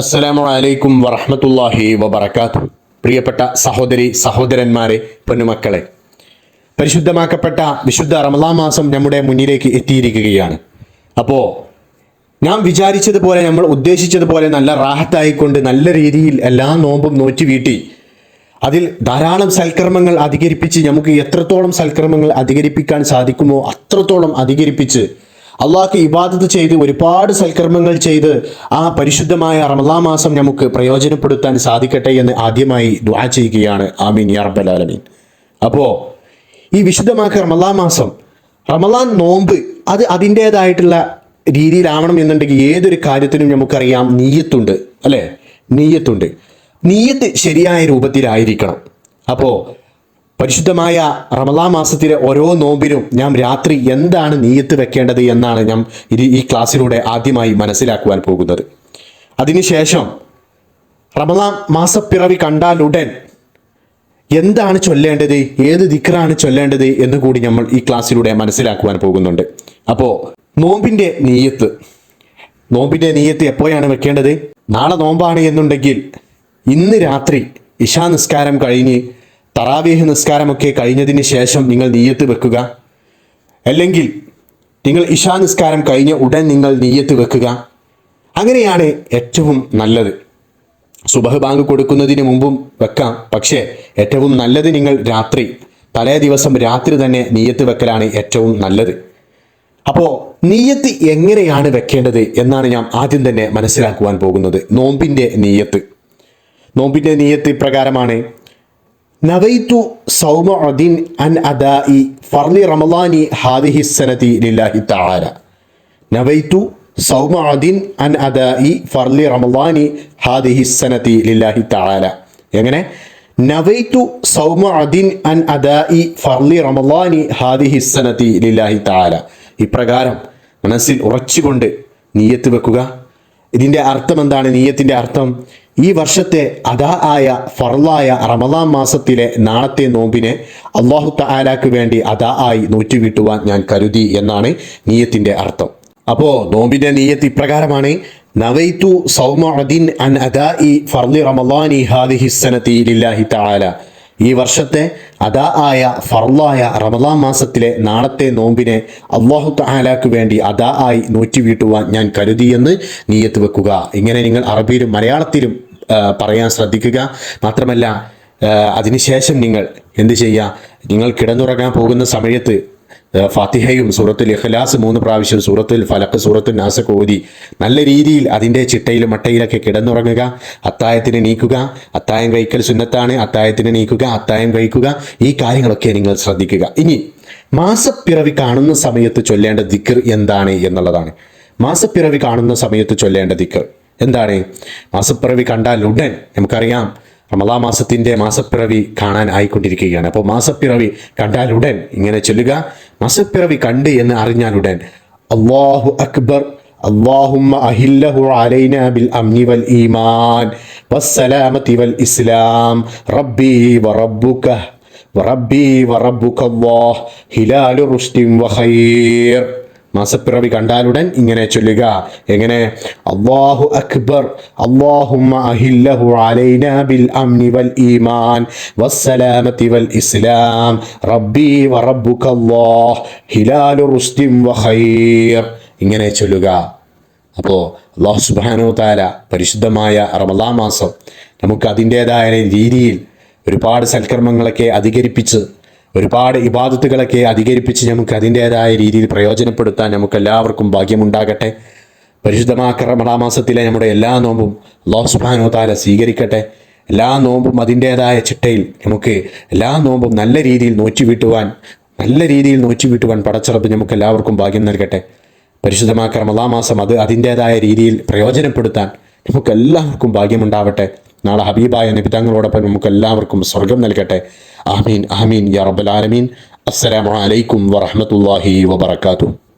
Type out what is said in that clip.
അസ്സലാമു അലൈക്കും വറഹ്മത്തുള്ളാഹി വബറകാതുഹു. പ്രിയപ്പെട്ട സഹോദരി സഹോദരന്മാരെ പൊന്നുമക്കളെ പരിശുദ്ധമാക്കപ്പെട്ട വിശുദ്ധ റമദാ മാസം നമ്മുടെ മുന്നിലേക്ക് എത്തിയിരിക്കുകയാണ്. അപ്പോൾ ഞാൻ വിചാരിച്ചതുപോലെ നമ്മൾ ഉദ്ദേശിച്ചതുപോലെ നല്ല റാഹത്തായിക്കൊണ്ട് നല്ല രീതിയിൽ എല്ലാ നോമ്പും നോറ്റി വീട്ടി. അതിൽ ധാരാളം സൽക്കർമ്മങ്ങൾ അധികരിപ്പിച്ച് നമുക്ക് എത്രത്തോളം സൽക്കർമ്മങ്ങൾ അധികരിപ്പിക്കാൻ സാധിക്കുമോ അത്രത്തോളം അധികരിപ്പിച്ച് അള്ളാഹ്ക്ക് ഇബാദത്ത് ചെയ്ത് ഒരുപാട് സൽക്കർമ്മങ്ങൾ ചെയ്ത് ആ പരിശുദ്ധമായ റമദാ മാസം നമുക്ക് പ്രയോജനപ്പെടുത്താൻ സാധിക്കട്ടെ എന്ന് ആദ്യമായി ദുആ ചെയ്യുകയാണ്. ആമീൻ യാ അപ്പോൾ ഈ വിശുദ്ധമാക്കിയ റമലാ മാസം റമദാൻ നോമ്പ് അത് അതിന്റെതായിട്ടുള്ള രീതിയിലാവണം എന്നുണ്ടെങ്കിൽ ഏതൊരു കാര്യത്തിനും നമുക്കറിയാം നീയത്തുണ്ട് അല്ലേ? നീയത്തുണ്ട്. നീയത്ത് ശരിയായ രൂപത്തിലായിരിക്കണം. അപ്പോൾ പരിശുദ്ധമായ റമദാ മാസത്തിലെ ഓരോ നോമ്പിനും ഞാൻ രാത്രി എന്താണ് നീയത്ത് വെക്കേണ്ടത് എന്നാണ് ഞാൻ ഈ ക്ലാസ്സിലൂടെ ആദ്യമായി മനസ്സിലാക്കുവാൻ പോകുന്നത്. അതിനുശേഷം റമദാൻ മാസപ്പിറവി കണ്ടാലുടൻ എന്താണ് ചൊല്ലേണ്ടത്? ഏത് ദിക്റാണ് ചൊല്ലേണ്ടത് എന്ന് കൂടി നമ്മൾ ഈ ക്ലാസ്സിലൂടെ മനസ്സിലാക്കുവാൻ പോകുന്നുണ്ട്. അപ്പോൾ നോമ്പിന്റെ നീയത്ത് നോമ്പിന്റെ നീയത്ത് എപ്പോഴാണ് വെക്കേണ്ടത്? നാളെ നോമ്പാണ് എന്നുണ്ടെങ്കിൽ ഇന്ന് രാത്രി ഇഷാ നിസ്കാരം കഴിഞ്ഞ് തറാവീഹ് നിസ്കാരമൊക്കെ കഴിഞ്ഞതിന് ശേഷം നിങ്ങൾ നീയത്ത് വെക്കുക. അല്ലെങ്കിൽ നിങ്ങൾ ഇഷാ നിസ്കാരം കഴിഞ്ഞ ഉടൻ നിങ്ങൾ നീയത്ത് വെക്കുക. അങ്ങനെയാണ് ഏറ്റവും നല്ലത്. സുബഹ് ബാങ്ക് കൊടുക്കുന്നതിന് മുമ്പും വെക്കാം. പക്ഷേ ഏറ്റവും നല്ലത് നിങ്ങൾ രാത്രി തലേ ദിവസം രാത്രി തന്നെ നീയത്ത് വെക്കലാണ് ഏറ്റവും നല്ലത്. അപ്പോൾ നീയത്ത് എങ്ങനെയാണ് വെക്കേണ്ടത് എന്നാണ് ഞാൻ ആദ്യം തന്നെ മനസ്സിലാക്കുവാൻ പോകുന്നത്. നോമ്പിന്റെ നീയത്ത്. നോമ്പിന്റെ നീയത്ത് ഇപ്രകാരമാണ് നവൈത്തു സൗമ അദിൻ അൻ അദാഇ ഫർലി റമലാനി ഹാദിഹി സനതി ലില്ലാഹി തആല. നവൈത്തു സൗമ അദിൻ അൻ അദാഇ ഫർലി റമലാനി ഹാദിഹി സനതി ലില്ലാഹി തആല. എങ്ങനെ? നവൈത്തു സൗമ അദിൻ അൻ അദാഇ ഫർലി റമലാനി ഹാദിഹി സനതി ലില്ലാഹി തആല. ഇപ്രകാരം മനസ്സിൽ ഉറച്ചുകൊണ്ട് നീയത്ത് വെക്കുക. ഇതിന്റെ അർത്ഥം എന്താണ്? നീയത്തിന്റെ അർത്ഥം? ഈ വർഷത്തെ അതാ ആയ ഫർലായ റമദാൻ മാസത്തിലെ നാളത്തെ നോമ്പിനെ അള്ളാഹു തആലാക്ക് വേണ്ടി അതാ ആയി നൂറ്റുവീട്ടുവാൻ ഞാൻ കരുതി എന്നാണ് നീയത്തിന്റെ അർത്ഥം. അപ്പോൾ നോമ്പിന്റെ നീയത്ത് ഇപ്രകാരമാണ്. നവൈത്തു സൗമഅദിൻ അൻ അദാഇ ഫർലി റമദാനി ഹാദിഹി സനതി ലില്ലാഹി തആല. ഈ വർഷത്തെ അതാ ആയ ഫർലായ റമദാൻ മാസത്തിലെ നാളത്തെ നോമ്പിനെ അള്ളാഹു തഹാലാക്ക് വേണ്ടി അതാ ആയി നോറ്റി വീട്ടുവാൻ ഞാൻ കരുതിയെന്ന് നീയത്ത് വെക്കുക. ഇങ്ങനെ നിങ്ങൾ അറബിയിലും മലയാളത്തിലും പറയാൻ ശ്രദ്ധിക്കുക. മാത്രമല്ല അതിനുശേഷം നിങ്ങൾ എന്ത് ചെയ്യുക? നിങ്ങൾ കിടന്നുറങ്ങാൻ പോകുന്ന സമയത്ത് ഫാത്തിഹയും സൂറത്തുൽ ഇഖ്ലാസ് മൂന്ന് പ്രാവശ്യം സൂറത്തുൽ ഫലക്ക് സൂറത്തുൽ നാസക്ക് ഓതി നല്ല രീതിയിൽ അതിന്റെ ചിട്ടയിലും മട്ടയിലൊക്കെ കിടന്നുറങ്ങുക അത്തായത്തിന് നീക്കുക അത്തായം കഴിക്കൽ സുന്നത്താണ് അത്തായത്തിന് നീക്കുക അത്തായം കഴിക്കുക ഈ കാര്യങ്ങളൊക്കെ നിങ്ങൾ ശ്രദ്ധിക്കുക. ഇനി മാസപ്പിറവി കാണുന്ന സമയത്ത് ചൊല്ലേണ്ട ദിക്കർ എന്താണ് എന്നുള്ളതാണ്. മാസപ്പിറവി കാണുന്ന സമയത്ത് ചൊല്ലേണ്ട ദിക്കർ എന്താണ്? മാസപ്പിറവി കണ്ടാൽ ഉടൻ നമുക്കറിയാം റമദാ മാസത്തിന്റെ മാസപ്പിറവി കാണാൻ ആയിക്കൊണ്ടിരിക്കുകയാണ് അപ്പോൾ മാസപ്പിറവി കണ്ടാൽ ഉടൻ ഇങ്ങനെ ചൊല്ലുക മാസപ്പിറവി കണ്ട് എന്ന് അറിഞ്ഞാൽ ഉടൻ അള്ളാഹു അക്ബർ اللهم أهله علينا بالأمن والإيمان والسلامة والإسلام ربي وربك وربي وربك الله هلال رشد وخير മാസപ്പിറവി കണ്ടാലുടൻ ഇങ്ങനെ ചൊല്ലുക. എങ്ങനെ? അള്ളാഹു അക്ബർ അള്ളാഹുമ്മ അഹില്ലഹു അലൈന ബിൽ അംനി വൽ ഈമാൻ വസ്സലാമതി വൽ ഇസ്ലാം റബ്ബി വറബ്ബുക അല്ലാഹ് ഹിലാലു റുസ്ദിം വഖൈർ ഇങ്ങനെ ചൊല്ലുക. അപ്പോൾ അള്ളാഹു സുബാനു താല പരിശുദ്ധമായ റമദാ മാസം നമുക്ക് അതിന്റെതായ രീതിയിൽ ഒരുപാട് സൽക്കർമ്മങ്ങളൊക്കെ അധികരിപ്പിച്ച് ഒരുപാട് ഇബാദത്തുകളൊക്കെ അധികരിപ്പിച്ച് നമുക്ക് അതിന്റെതായ രീതിയിൽ പ്രയോജനപ്പെടുത്താൻ നമുക്ക് എല്ലാവർക്കും ഭാഗ്യമുണ്ടാകട്ടെ പരിശുദ്ധമാക്ക മാസത്തിലെ നമ്മുടെ എല്ലാ നോമ്പും ലോസ്ബാനോ സുബാനോ താല സ്വീകരിക്കട്ടെ. എല്ലാ നോമ്പും അതിന്റെതായ ചിട്ടയിൽ നമുക്ക് എല്ലാ നോമ്പും നല്ല രീതിയിൽ നോച്ചു വീട്ടുവാൻ നല്ല രീതിയിൽ നോച്ചു വീട്ടുവാൻ പടച്ചിറപ്പ് നമുക്ക് എല്ലാവർക്കും ഭാഗ്യം നൽകട്ടെ. പരിശുദ്ധമാക്ക മാസം അത് അതിന്റെതായ രീതിയിൽ പ്രയോജനപ്പെടുത്താൻ നമുക്ക് എല്ലാവർക്കും ഭാഗ്യമുണ്ടാവട്ടെ. നാളെ ഹബീബായ നിബിതങ്ങളോടൊപ്പം നമുക്ക് എല്ലാവർക്കും സ്വർഗം നൽകട്ടെ. ആമീൻ ആമീൻ യാ റബ്ബൽ ആലമീൻ. അസ്സലാമു അലൈക്കും വറഹ്മത്തുള്ളാഹി വബറകാതുഹു.